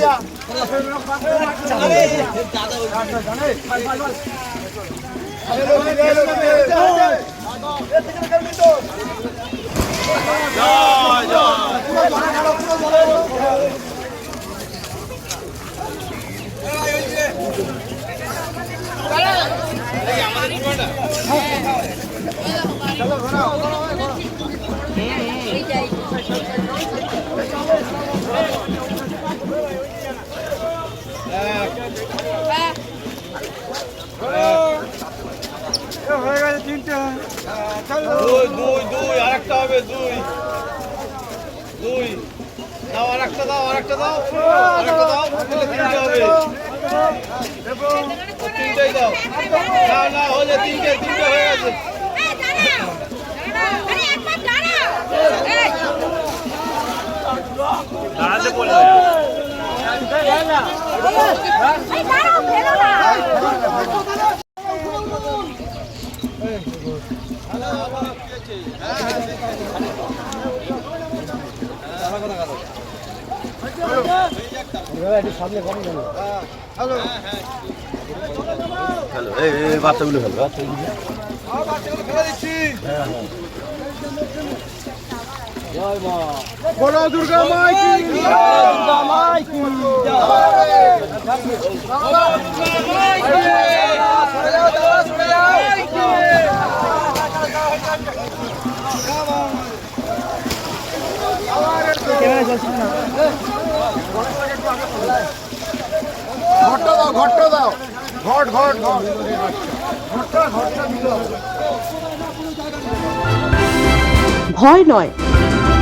আমাদের দুই দুই দুই আরেকটা হবে দুই দুই দাও আরেকটা দাও আরেকটা দাও আরেকটা দাও তাহলে তিনটে হবে তিনটেই দাও না না হলে তিনটে তিনটে হয়ে গেছে দাঁড়াতে বলবে। এই ফেলো না বাচ্চাগুলো খেলবে বাচ্চাগুলো খেলা দিচ্ছি বড় দুর্গা মাই কি দুর্গা মাই কি দাও ঘরটা দাও। ঘট ঘট ঘট ঘরটা ঘরটা ভয় নয়